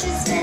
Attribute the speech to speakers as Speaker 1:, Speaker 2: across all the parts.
Speaker 1: she's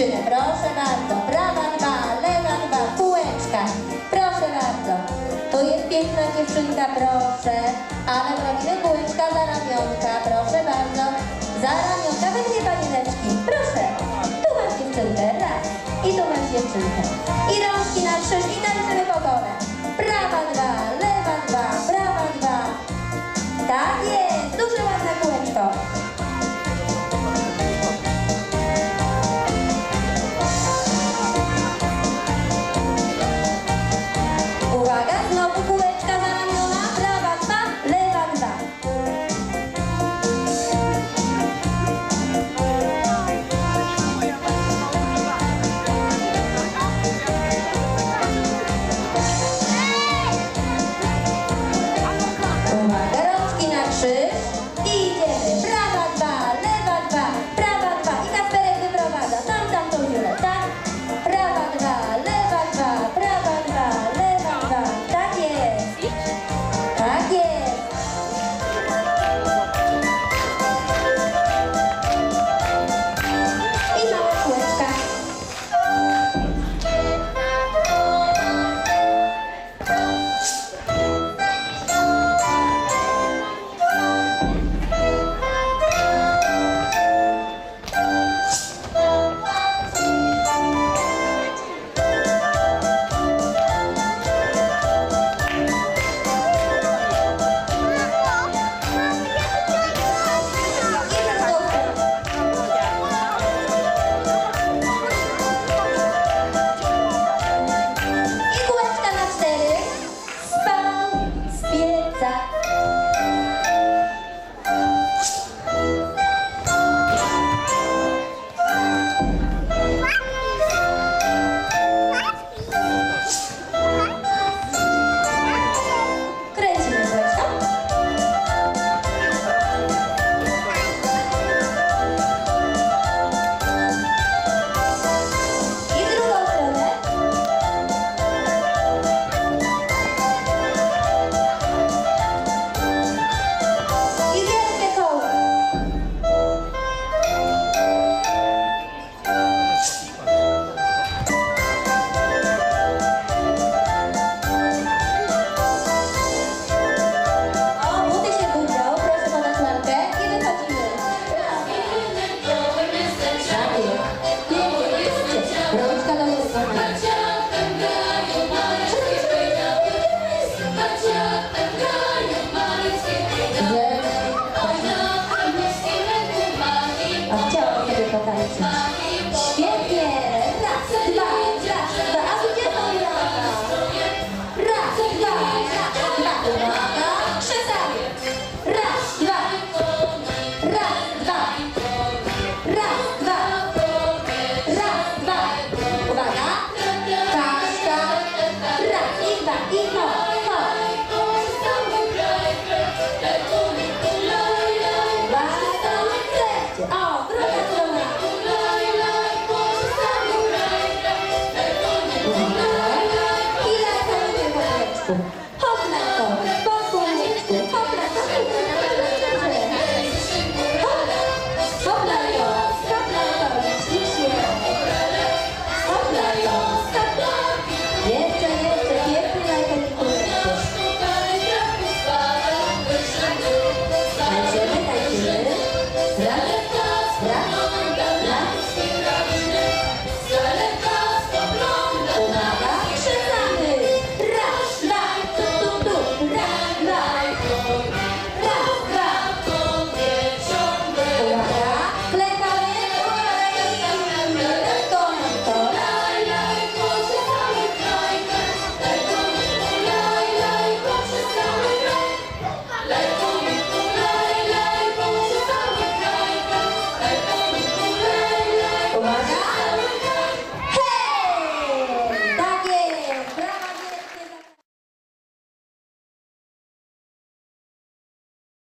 Speaker 2: dziewczyny, proszę bardzo, brawa dwa, lewa dwa, kółeczka, proszę bardzo. to jest piękna dziewczynka, proszę, ale robimy kółeczka za ramionka, proszę bardzo, za ramionka, weźmie pani leczki, proszę. Tu masz dziewczynkę, raz, i tu masz dziewczynkę. I rączki na krzyż. I tańczymy po dole. Dwa. Não, não. a chciałam sobie potańczyć. Świetnie! Raz, dwa, raz, dwa, a gdzie to Jolanta? Raz, dwa, raz, dwa, Jolanta, przestawię. Raz, dwa, raz, dwa, raz, dwa, raz, dwa. Uwaga, tak, tak, raz i dwa i hop.